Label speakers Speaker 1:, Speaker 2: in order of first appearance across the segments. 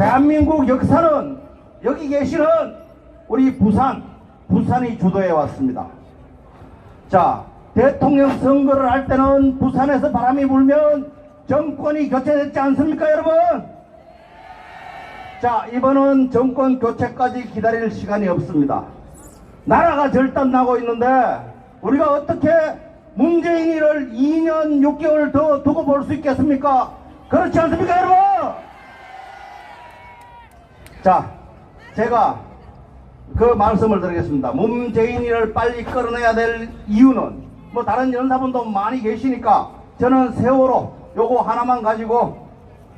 Speaker 1: 대한민국 역사는 여기 계시는 우리 부산, 부산이 주도해 왔습니다. 자, 대통령 선거를 할 때는 부산에서 바람이 불면 정권이 교체됐지 않습니까, 여러분? 자, 이번은 정권 교체까지 기다릴 시간이 없습니다. 나라가 절단나고 있는데 우리가 어떻게 문재인이를 2년 6개월 더 두고 볼 수 있겠습니까? 그렇지 않습니까, 여러분? 자, 제가 그 말씀을 드리겠습니다. 문재인이를 빨리 끌어내야 될 이유는 뭐 다른 연사분도 많이 계시니까 저는 세월호 요거 하나만 가지고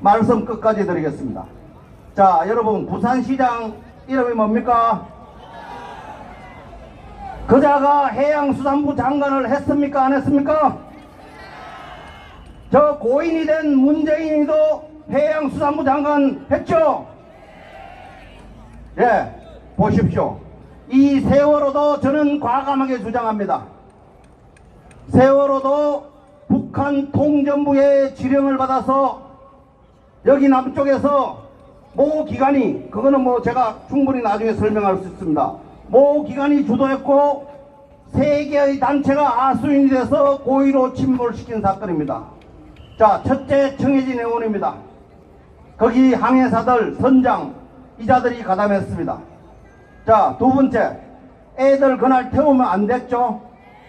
Speaker 1: 말씀 끝까지 드리겠습니다. 자, 여러분 부산시장 이름이 뭡니까? 그자가 해양수산부 장관을 했습니까? 안 했습니까? 저 고인이 된 문재인이도 해양수산부 장관 했죠? 예, 보십시오. 이 세월호도 저는 과감하게 주장합니다. 세월호도 북한 통전부의 지령을 받아서 여기 남쪽에서 모 기관이 그거는 뭐 제가 충분히 나중에 설명할 수 있습니다. 모 기관이 주도했고 세 개의 단체가 아수인이 돼서 고의로 침몰시킨 사건입니다. 자, 첫째 청해진 의원입니다. 거기 항해사들, 선장, 이자들이 가담했습니다. 자, 두 번째, 애들 그날 태우면 안 됐죠?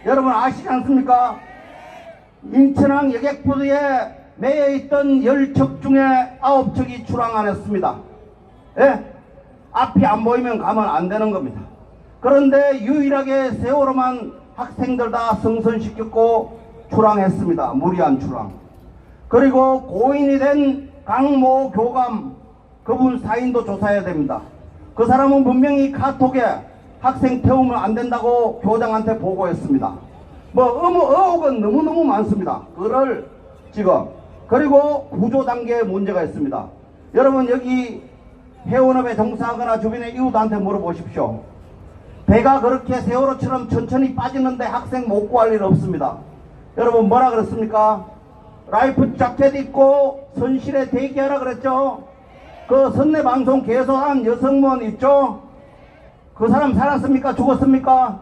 Speaker 1: 여러분 아시지 않습니까? 인천항 여객부두에 매여 있던 열 척 중에 아홉 척이 출항 안 했습니다. 예? 앞이 안 보이면 가면 안 되는 겁니다. 그런데 유일하게 세월호만 학생들 다 승선시켰고 출항했습니다. 무리한 출항. 그리고 고인이 된 강모 교감 그분 사인도 조사해야 됩니다. 그 사람은 분명히 카톡에 학생 태우면 안 된다고 교장한테 보고했습니다. 뭐 의무 의혹은 너무너무 많습니다. 그를 지금 그리고 구조 단계에 문제가 있습니다. 여러분 여기 해운업에 종사하거나 주변의 이웃한테 물어보십시오. 배가 그렇게 세월호처럼 천천히 빠지는데 학생 못 구할 일 없습니다. 여러분 뭐라 그랬습니까? 라이프 자켓 입고 선실에 대기하라 그랬죠? 그 선내 방송 개소한 여성원 있죠? 그 사람 살았습니까? 죽었습니까?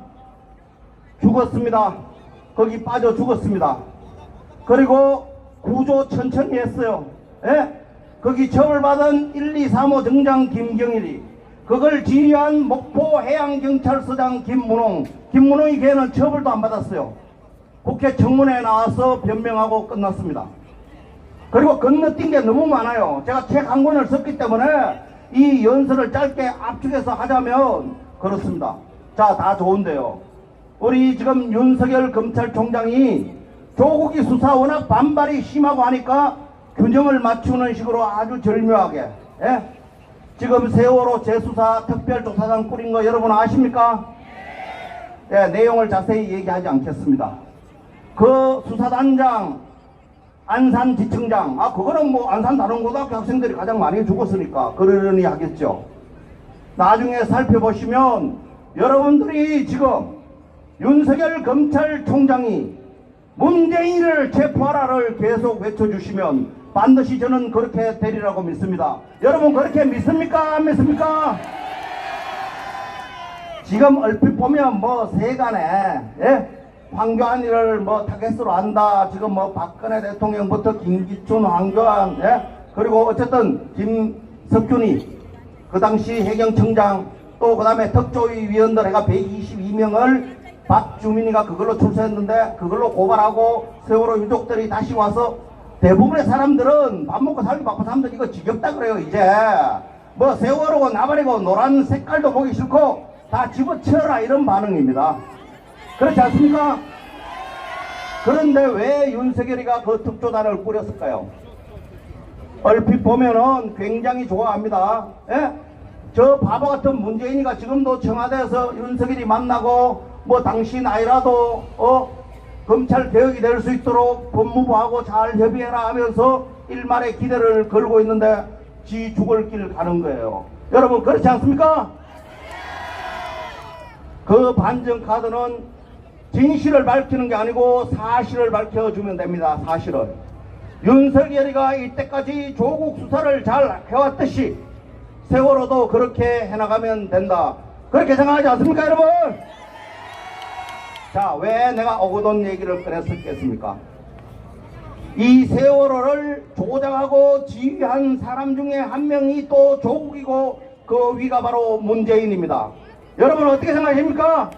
Speaker 1: 죽었습니다. 거기 빠져 죽었습니다. 그리고 구조 천천히 했어요. 예? 거기 처벌받은 1, 2, 3호 정장 김경일이 그걸 지휘한 목포 해양경찰서장 김문홍 김문홍이 걔는 처벌도 안 받았어요. 국회 청문회에 나와서 변명하고 끝났습니다. 그리고 건너뛴 게 너무 많아요. 제가 책 한 권을 썼기 때문에 이 연설을 짧게 압축해서 하자면 그렇습니다. 자, 다 좋은데요. 우리 지금 윤석열 검찰총장이 조국이 수사 워낙 반발이 심하고 하니까 균형을 맞추는 식으로 아주 절묘하게 예? 지금 세월호 재수사 특별조사단 꾸린 거 여러분 아십니까? 예, 내용을 자세히 얘기하지 않겠습니다. 그 수사단장 안산 지청장 아 그거는 뭐 안산 다른 고등학교 학생들이 가장 많이 죽었으니까 그러려니 하겠죠. 나중에 살펴보시면 여러분들이 지금 윤석열 검찰총장이 문재인을 체포하라를 계속 외쳐주시면 반드시 저는 그렇게 되리라고 믿습니다. 여러분 그렇게 믿습니까? 안 믿습니까? 지금 얼핏 보면 뭐 세간에 예? 황교안 이를 뭐 타겟으로 한다. 지금 뭐 박근혜 대통령부터 김기춘, 황교안, 예? 그리고 어쨌든 김석균이 그 당시 해경청장 또 그 다음에 특조위 위원들 해가 122명을 박주민이가 그걸로 출세했는데 그걸로 고발하고 세월호 유족들이 다시 와서 대부분의 사람들은 밥 먹고 살기 바쁜 사람들 이거 지겹다 그래요 이제 뭐 세월호고 나발이고 노란 색깔도 보기 싫고 다 집어치워라 이런 반응입니다 그렇지 않습니까? 그런데 왜 윤석열이가 그 특조단을 꾸렸을까요? 얼핏 보면은 굉장히 좋아합니다. 예? 저 바보 같은 문재인이가 지금도 청와대에서 윤석열이 만나고 뭐 당신 아이라도 어 검찰 개혁이 될 수 있도록 법무부하고 잘 협의해라 하면서 일말의 기대를 걸고 있는데 지 죽을 길 가는 거예요. 여러분 그렇지 않습니까? 그 반전 카드는 진실을 밝히는 게 아니고 사실을 밝혀주면 됩니다. 사실을. 윤석열이가 이때까지 조국 수사를 잘 해왔듯이 세월호도 그렇게 해나가면 된다. 그렇게 생각하지 않습니까, 여러분? 자, 왜 내가 어거돈 얘기를 꺼냈었겠습니까? 이 세월호를 조작하고 지휘한 사람 중에 한 명이 또 조국이고 그 위가 바로 문재인입니다. 여러분 어떻게 생각하십니까?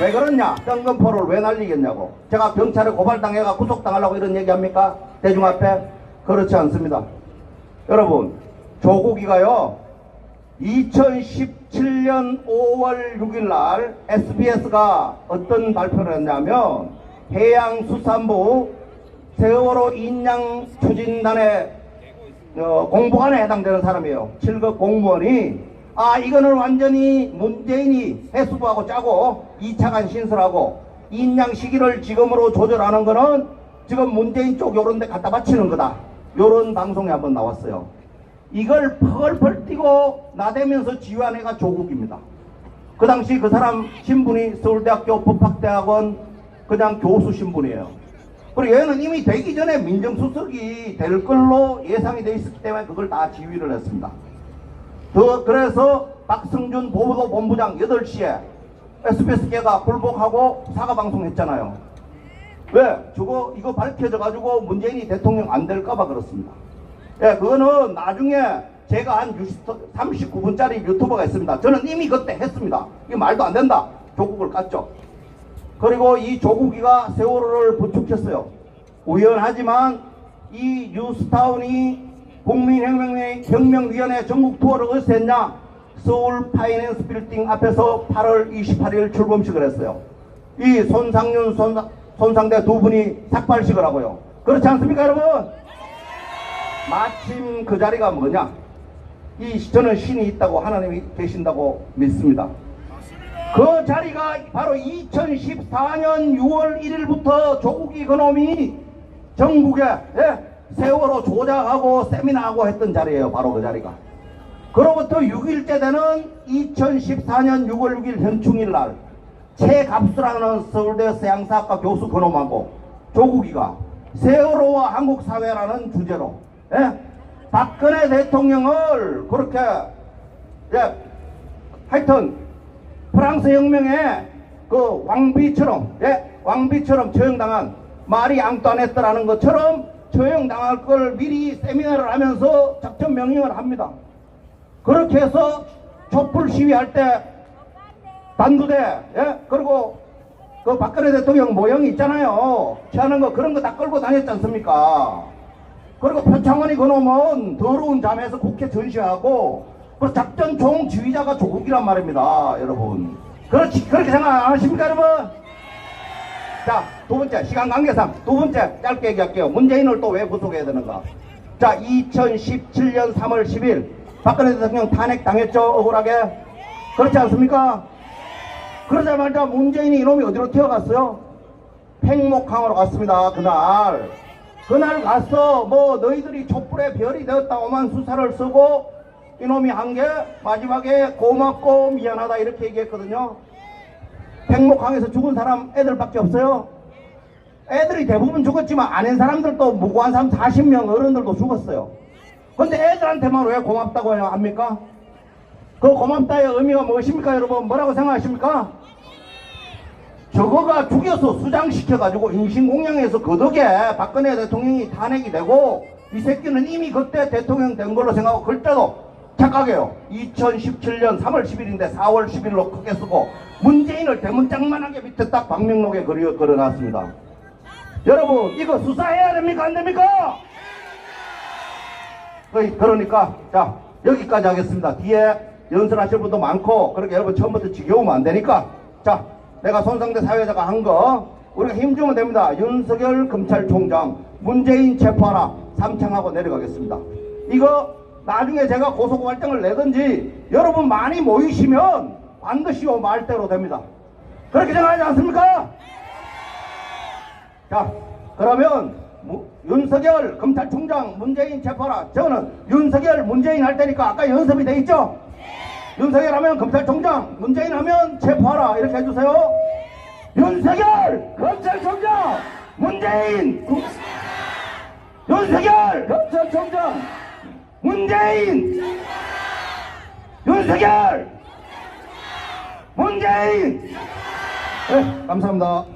Speaker 1: 왜 그러냐? 뜬금포를 왜 날리겠냐고. 제가 경찰에 고발당해가 구속당하려고 이런 얘기합니까? 대중 앞에? 그렇지 않습니다. 여러분, 조국이가요, 2017년 5월 6일 날 SBS가 어떤 발표를 했냐면, 해양수산부 세월호 인양 추진단의 어, 공보관에 해당되는 사람이에요. 7급 공무원이 아 이거는 완전히 문재인이 해수부하고 짜고 2차관 신설하고 인양 시기를 지금으로 조절하는 거는 지금 문재인 쪽 요런 데 갖다 바치는 거다. 요런 방송에 한번 나왔어요. 이걸 펄펄 뛰고 나대면서 지휘한 애가 조국입니다. 그 당시 그 사람 신분이 서울대학교 법학대학원 그냥 교수 신분이에요. 그리고 얘는 이미 되기 전에 민정수석이 될 걸로 예상이 돼 있었기 때문에 그걸 다 지휘를 했습니다. 더 그래서 박승준 보도 본부장 8시에 SBS계가 불복하고 사과방송 했잖아요. 왜? 저거 이거 밝혀져 가지고 문재인이 대통령 안 될까봐 그렇습니다. 예, 그거는 나중에 제가 한 39분짜리 유튜버가 있습니다. 저는 이미 그때 했습니다. 이게 말도 안 된다. 조국을 깠죠. 그리고 이 조국이가 세월호를 부축했어요. 우연하지만 이 뉴스타운이 국민혁명위원회 전국 투어를 어디서 했냐? 서울 파이낸스 빌딩 앞에서 8월 28일 출범식을 했어요. 이 손상윤, 손, 손상대 두 분이 삭발식을 하고요. 그렇지 않습니까, 여러분? 마침 그 자리가 뭐냐? 이 저는 신이 있다고 하나님이 계신다고 믿습니다. 그 자리가 바로 2014년 6월 1일부터 조국 이 그놈이 전국에 예, 세월호 조작하고 세미나하고 했던 자리예요. 바로 그 자리가. 그로부터 6일째 되는 2014년 6월 6일 현충일 날 최갑수라는 서울대 서양사학과 교수 그놈하고 조국이가 세월호와 한국 사회라는 주제로 예, 박근혜 대통령을 그렇게 예, 하여튼 프랑스 혁명에 그 왕비처럼 예 왕비처럼 처형당한 마리 앙뚜아네트라는 것처럼 처형당할 걸 미리 세미나를 하면서 작전 명령을 합니다. 그렇게 해서 촛불 시위할 때 단두대 예 그리고 그 박근혜 대통령 모형이 있잖아요. 취하는 거 그런 거 다 끌고 다녔지 않습니까? 그리고 표창원이 그놈은 더러운 잠에서 국회 전시하고 그 작전 총 지휘자가 조국이란 말입니다, 여러분. 그렇지, 그렇게 생각 안 하십니까, 여러분? 자, 두 번째, 시간 관계상 두 번째 짧게 얘기할게요. 문재인을 또 왜 구속해야 되는가? 자, 2017년 3월 10일 박근혜 대통령 탄핵 당했죠, 억울하게. 그렇지 않습니까? 그러자마자 문재인이 이놈이 어디로 튀어갔어요? 팽목항으로 갔습니다, 그날. 그날 가서 뭐 너희들이 촛불의 별이 되었다고만 수사를 쓰고 이놈이 한 게 마지막에 고맙고 미안하다 이렇게 얘기했거든요. 백목항에서 죽은 사람 애들밖에 없어요. 애들이 대부분 죽었지만 아닌 사람들도 무고한 사람 40명 어른들도 죽었어요. 근데 애들한테만 왜 고맙다고 해야 합니까? 그 고맙다의 의미가 무엇입니까 여러분? 뭐라고 생각하십니까? 저거가 죽여서 수장시켜가지고 인신공양해서 그 덕에 박근혜 대통령이 탄핵이 되고 이 새끼는 이미 그때 대통령 된 걸로 생각하고 그때도 착각해요. 2017년 3월 10일인데 4월 10일로 크게 쓰고 문재인을 대문짝만하게 밑에 딱 방명록에 그려, 그려놨습니다. 여러분 이거 수사해야 됩니까 안 됩니까? 그러니까 자 여기까지 하겠습니다. 뒤에 연설하실 분도 많고 그렇게 여러분 처음부터 지겨우면 안 되니까 자 내가 손상대 사회자가 한 거 우리가 힘주면 됩니다. 윤석열 검찰총장 문재인 체포하라 삼창하고 내려가겠습니다. 이거 나중에 제가 고소고발장을 내든지 여러분 많이 모이시면 반드시 요 말대로 됩니다. 그렇게 생각하지 않습니까? 자, 그러면 무- 윤석열 검찰총장 문재인 체포하라. 저는 윤석열 문재인 할 테니까 아까 연습이 돼 있죠? 윤석열 하면 검찰총장, 문재인 하면 체포하라. 이렇게 해주세요. 윤석열 검찰총장, 문재인 구- 윤석열 검찰총장 문재인 윤석열 문재인 네, 감사합니다.